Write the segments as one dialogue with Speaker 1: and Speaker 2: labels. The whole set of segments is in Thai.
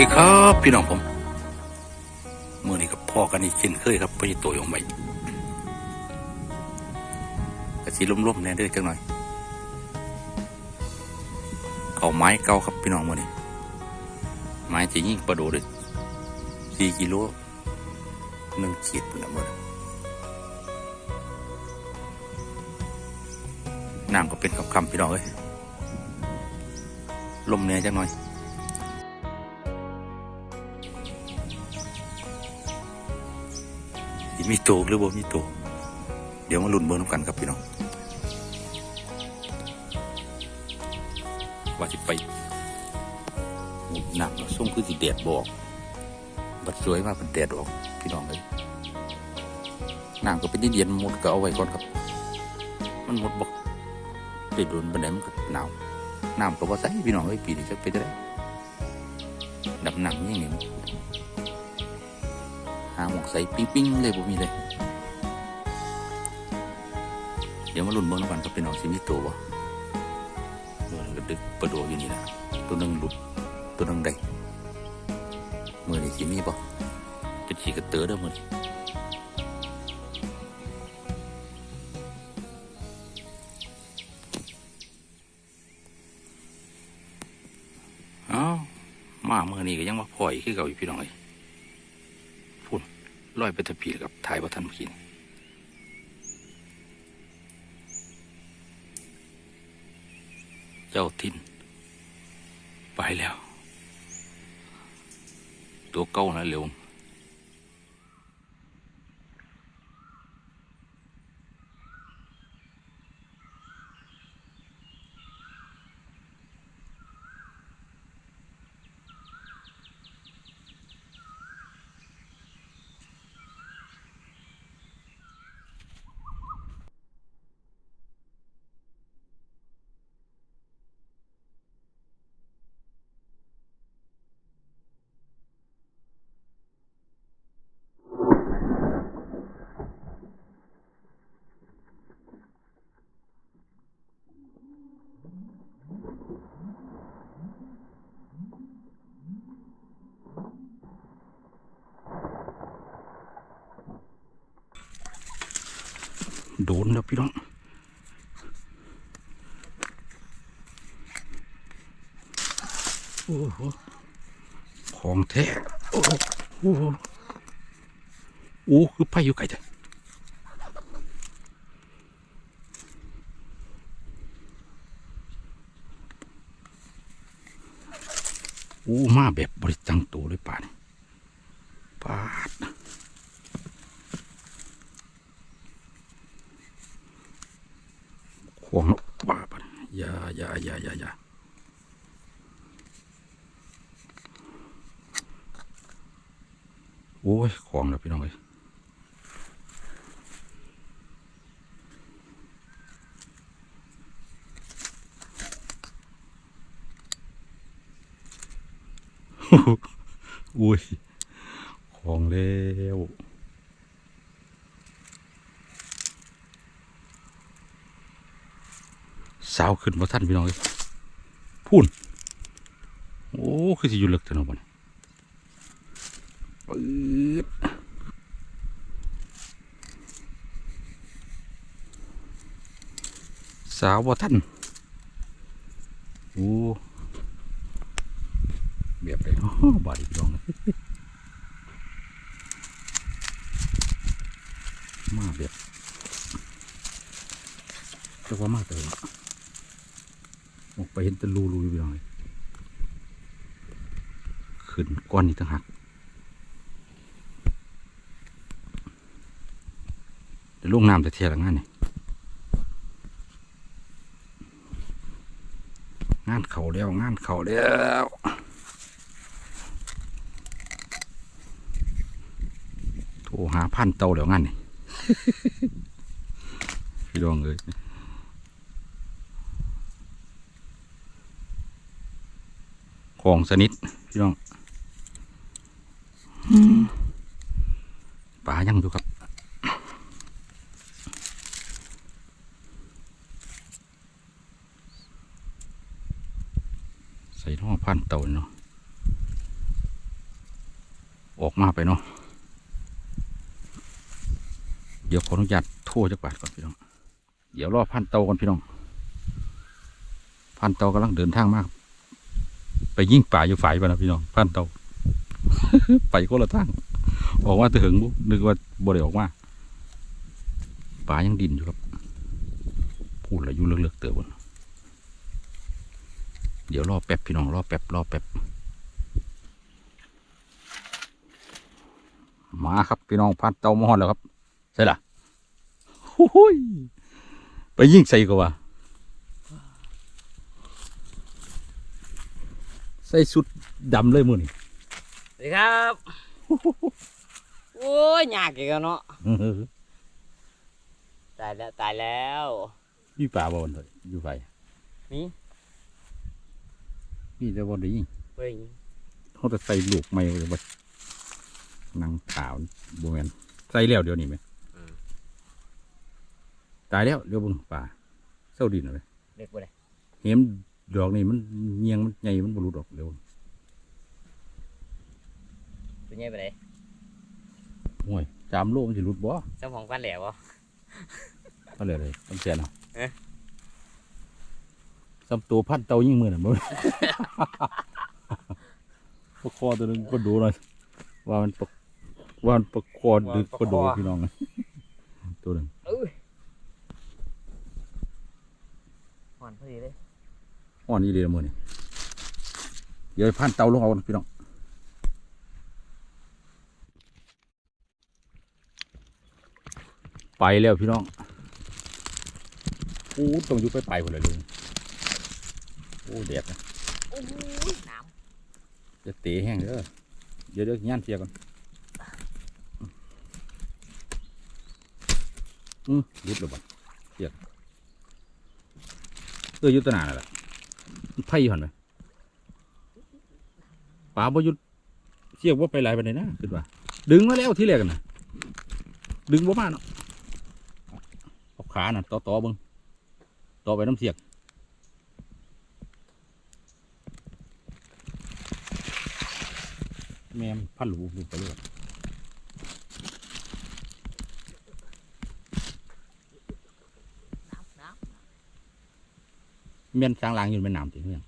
Speaker 1: ดีครับพี่น้องผมเมื่อนี้กับพ่อกันอีกเช่นเคยครับไปตัวอยงใบกระสีล้มๆเนี่ยด้อจังหน่อยเขาไม้เก่าครับพี่น้องเมื่อนี้ไม้จะยิ่งประโดดเลยสี่กิโลหนึ่งขีดปุ่นละมือนี้น้ำก็เป็นคำๆพี่น้องเอ้ยลมเนี่ยจังหน่อย มีโตหรือบ่มีโตเดี๋ยวมาลุ้นเบิ่งกันครับพี่น้องว่าสิไปหมุดหนักส่งคือสิแดดบอก บัดสวยมากเป็นแดดออก พี่น้องเลยน้ำก็เป็นเย็นหมดก็เอาไว้ก่อนครับ มันหมดบอกได้โดนบันไดมันก็หนาวน้ำก็ว่าใส่พี่น้องเอ้ยปีนี้จะไปจะได้ดำหนังยังนี้ หาหมวกใส่ปิ้งปิ้งๆเลยบ่มีเลย เดี๋ยวมาลุ้นเบิ่งแล้วกันก็เป็นออกสิมีตัวบ่เมื่อก็ดึกประโดดอยู่นี่นะตัวหนึงหลุดตัวหนึงได้มือนี่สิมีบ่จะขี่กระเตอเด้อมือนี้เอ้ามาเมื่อนี้ก็ยังมาพ่อยคือเก่าอยู่พี่น้องเอ้ย ลอยไปทะพีกับถ่ายว่าท่านมกินเจ้าทินไปแล้ว ตัวเก้านะเร็ว โดนแล้วพี่น้องโอ้โหของแท้โอ้โหโอ้คือไผ่อยู่ไกลจัง อ้มาแบบบริจังตัวเลยป่านปาดขวางบ้าปะอย่าอย่าอย่าอย่าอย่าโอ้ย ของแล้วพี่น้องเอ้ย อุ้ย ของแล้วสาวขึ้นมาท่านพี่น้องเอ้ยพูนโอ้ คือสิอยู่เลึกเถอะเนาะบ่นปืดสาวบ่ท่านโอ้ แบบไหนเนาะบาดอีกดองมาแบบจะว่ามาเตยออกไปเห็นตะรูรูอยู่เลยขึ้นก้อนนี้ต่างหากเดี๋ยวลงน้ำแต่เทียละงานนี่งานเขาแล้วงานเขาแล้วโทรหา พันเตาแล้วงานนี่พี่ดองเลยของสนิทพี่น้องป่ายังอยู่ครับใส่ท่อพันเต่าเนาะออกมาไปเนาะ เดี๋ยวขออนุญาตโทรจักบาทก่อนพี่น้อง เดี๋ยวรอพันเตาก่อนพี่น้อง พันเตากำลังเดินทางมาก ไปยิ่งป่าอยู่ฝ่ายไปนะพี่น้อง พันเตา ไปคนละทางออกมาถึงบุนึกว่าบ่ได้ออกมาป่ายังดินอยู่ครับ พูดแล้วอยู่เลือกๆเตือนเดี๋ยวรอแป๊บพี่น้องรอแป๊บรอแป๊บมาครับพี่น้องพันเตามอดแล้วครับ ใช่ล่ะโอ้ยไปยิ่งใส่ก็ว่าใส่สุดดำเลยมือนี่
Speaker 2: สวัสดีครับโอ้ยยากอีกแล้วเนาะตายแล้วตายแล้ว
Speaker 1: มีป่าบอลเลยอยู่ไฟ
Speaker 2: นี่
Speaker 1: มีแต่บอลได้ยิง
Speaker 2: เฮ้ย
Speaker 1: เขาจะใส่ลูกไม่เลยว่านังขาวบวมนใส่แล้วเดี๋ยวนี้ไหม ตายแล้วเดี๋ยวเบึงป่าเศร้าดินเลย
Speaker 2: เด็กบ่ได้
Speaker 1: เห็นดอกนี่มันเงียงมันใหญ่มันบรุดออกเดี๋ยว
Speaker 2: เป็นไงไปไหน
Speaker 1: ห่วยจามโลกมันจะรุดบ่
Speaker 2: เจ้าของฟันแหลวบ่
Speaker 1: ก็เลยเลยต้องเสียเนาะ
Speaker 2: เอ๊ะ
Speaker 1: ซ้ำตัวพันเตายิ่งมือน่ะบ่ปกคอตัวหนึงก็ดูหน่อยว่ามันปกว่ามันปกคอดึกก็ดูพี่น้องตัวหนึ่ง
Speaker 2: เอ้ยหอนพอ ดีเลย
Speaker 1: อ่อนนี่เลยมือนี่เดี๋ยวพันเตาลงเอาพี่น้องไปแล้วพี่น้องโอ้ต้องอยู่ไปไปหมดเลยลุงโอ้แดดนะ
Speaker 2: โอ้ยน้
Speaker 1: จะเตะแห้งเด้อเดี๋ยวเดี๋ยวย่านเสียก่อนอืมรุดแล้วบ่เสียก เออยุตนาน่ะแหละไพ่หันไหมป่าบ่ยุดเสียกว่าไปหลายไปไหนนะคิดว่าดึงมาแล้วที่แรกน่ะดึงบ่มาเนาะเอาขาน่ะต่อต่อเบิ่งต่อไปน้ำเสียกแม่มพันหลูลูไปเลยำ
Speaker 2: น้ำน้
Speaker 1: แม่นกลางลางอยู่เป็นน้ำจริงเพื่อน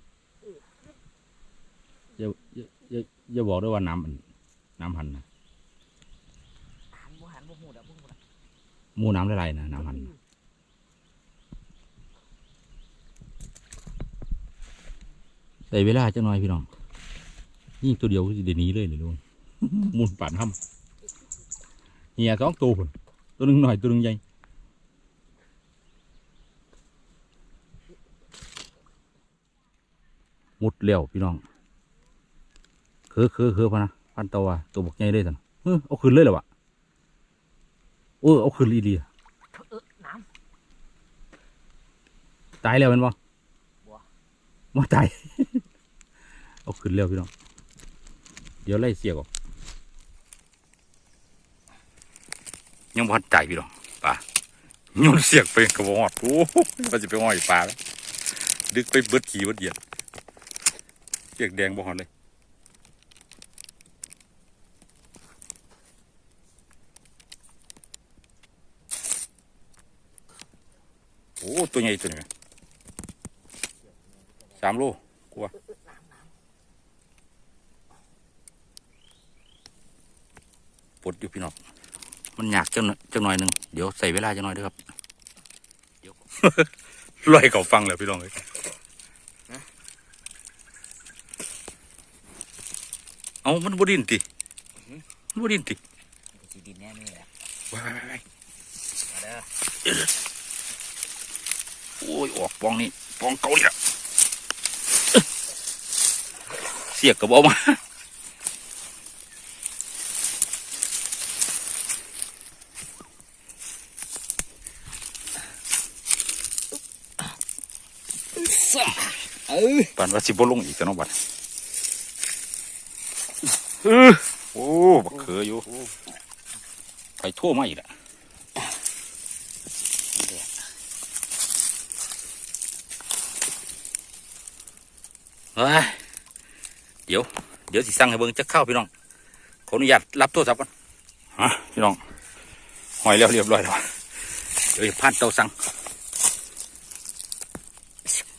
Speaker 1: อย่าอย่าอย่าอย่าบอกด้วยว่าน้ำมันน้ำหันนะำ
Speaker 2: หันบ่หันบ่หูดอกบ่หูดอก
Speaker 1: หมูน้ำละลายนะน้ำหันน่ะใส่เวลาจังหน่อยพี่น้องยิ่งตัวเดียวก็จะเดี๋ยวหนี้เลยเลยลุงหมุนป่านห้ำเหียสองตัวพุ่นตัวหนึ่งหน่อยตัวหนึ่งใหญ่ มุดเลี้ยวพี่น้องคือคือคือพะนะพันตัวอะตัวบกใหญ่เลยสันเออเอาขึ้นเลยเหรอวะเออเอาขึ้นอีดีอะ
Speaker 2: เออน้
Speaker 1: ตายแล้วแมันบ่
Speaker 2: บ่
Speaker 1: บ่ตายเอาขึ้นเร็วพี่น้อง เดี๋ยวไล่เสียกออกยังบ่ทันใจพี่น้องป่าโยนเสียกไปกระบอกอดโอ้โหว่าจะไปอ้อยปลาแล้วดึกไปเบิดขี่เบิดเหยียด เสียกแดงบ่หอดเลยโอ้ตัวใหญ่ตัวนี้สามโลกลัวปดอยู่พี่น้องมันอยากเจังหน่อยจังหน่อยหนึ่งเดี๋ยวใส่เวลาจังหน่อยด้วยครับเดี๋ยวลอยเขาฟังแล้วพี่น้องเลย เอามันบดินติมันบดินติำ
Speaker 2: สีดินแน่นี่แหละ
Speaker 1: ไปไปไปไป
Speaker 2: มาเด้อ
Speaker 1: โอ้ยออกปองนี่ปองเกานี่ละเสียกกระบอกมา
Speaker 2: ซ่าเอ้ย
Speaker 1: ปันว่าสิบลงอีกแต่น้องบัด เออโอ้บักเขืออยู่ไปทั่วมาอีกละเฮ้ยเดี๋ยว เดี๋ยวสิสั่งให้เบิ่งจะเข้าพี่น้องออนุญาตรับโทรศัพท์ก่อนฮะพี่น้องหอยแล้วเรียบร้อยแล้วเดี๋ยวพันเตาสั่ง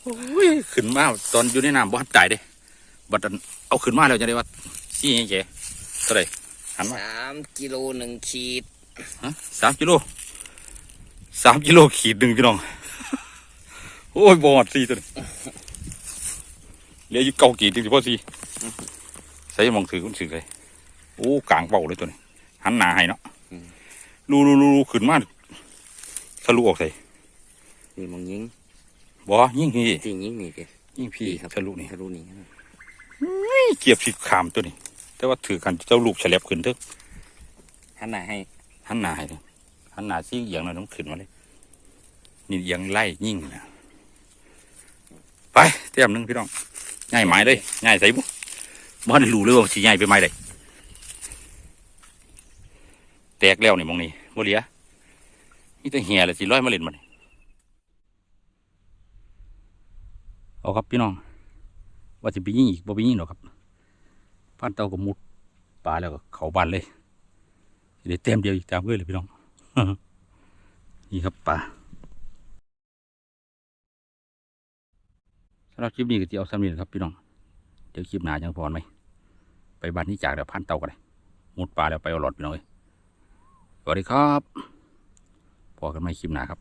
Speaker 1: โอ้ยขึ้นมาตอนอยู่ในน้ำบ่ทันตายเด้บัดนั้นเอาขึ้นมาแล้วจะได้ว่า ซี่ไงแกเท่าไหร่หันมา
Speaker 2: สามกิโลหนึ่งขีด
Speaker 1: ฮะสามกิโลสามกิโลขีดหนึ่งพี่น้อง โอ้ยบอดสี่ตัวนี้เหลืออยู่เก้าขีดจริงๆพ่อสี่ใส่หมองถือคุณถือเลยโอ้กลางเป่าเลยตัวนี้หันหน้าให้เนาะรูรูรูขึ้นมาทะลุออกใส่
Speaker 2: นี่มองยิง
Speaker 1: บ่ยิ่งพี่
Speaker 2: จริงยิงนี่เด็
Speaker 1: ยิ่งพี่
Speaker 2: ครับ
Speaker 1: ทะลุนี่
Speaker 2: ทะลุนี่
Speaker 1: เกียบสิขามตัวนี้ แต่ว่าถือกันเจ้าลูกฉลับขึ้นเถอะ
Speaker 2: หันหน้าให้
Speaker 1: หันหน้าให้เลยหันหน้าซิ่งเอียงหน่อยต้องขึ้นมาเลยนี่เอียงไล่ยิ่งนะไปเตรียมหนึงพี่น้องง่ายไม้เลยง่ายใส่บุบ้านรู้เลยว่าสิง่ายไปไม้เลยแตกแล้วนี่มองนี่บ่เหลียนี่แต่เหี่ยเลยสิร้อยมาเล่นมันเอาครับพี่น้องว่าจะไปยิงอีกบ่ไปยิงหรอกครับ พันเตาก็มุดปลาแล้วก็เขาบานเลยสิได้เต็มเดียวอีกตามเพื่อนเลยพี่น้องนี่ครับป่าสำหรับคลิปนี้ก็จะเอาสำเร็จครับพี่น้องเดี๋ยวคลิปหน้ายังพอไหมไปบ้านนี้จากเดี๋ยวพันเตากันเลยมุดปลาแล้วไปเอาหลอดพี่น้องเลยสวัสดีครับพอกันไหมคลิปหน้าครับ